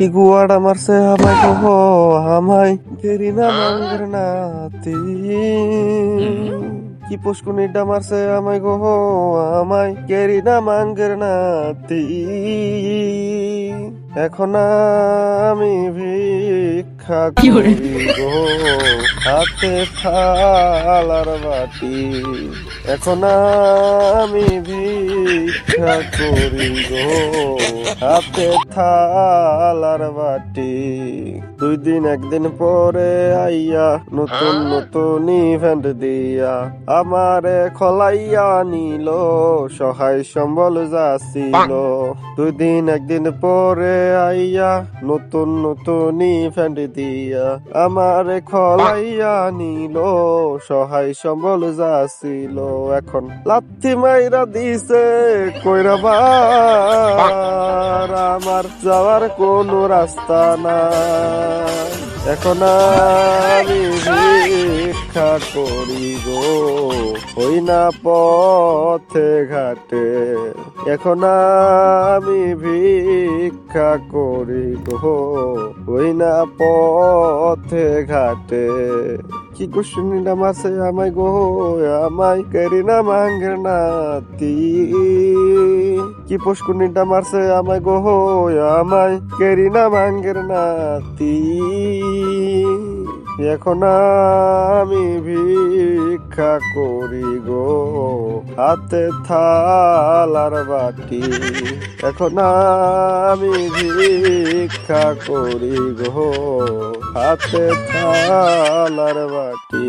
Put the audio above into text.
কি গুয়াড়া মারছে আমায় গো আমায় গেরি না মাঙ্গের নাতি। কি পুষ্কুনিটা মারছে আমায় গো আমায় গেরি না মাঙ্গের নাতি। এখন আমি ভিক্ষা করি গো হাতে থালার বাটি। এখন আমি ভিক্ষা করি গো। হাতে থালার বাটি। দুই দিন একদিন পরে আইয়া নতুন নতুন ইভেন্ট দিয়া আমারে খলাইয়া নিল সহায় সম্বল যাছিল দুই দিন একদিন পরে আইয়া নতুন নতুন ইভেন্ট দিয়া আমারে খলাইয়া নিল সহায় সম্বল যাছিল এখন লাথি মাইরা দিছে কইরা বার আমার যাওয়ার কোনো রাস্তা না এখন আমি করি গো হই না পথে ঘাটে, এখন আমি ভিক্ষা করি গো হই না পথে ঘাটে, কি কুশুনিটা মাসে আমায় গো, আমায় করি না মাঙ্গের নাতি। কি পুষ্কুনিটা মারছে আমায় গো, আমায় কেরি না মাঙ্গের নাতি। এখন আমি ভিক্ষা করি গো, হাতে থালার বাটি। এখন আমি ভিক্ষা করি গো, হাতে থালার বাটি।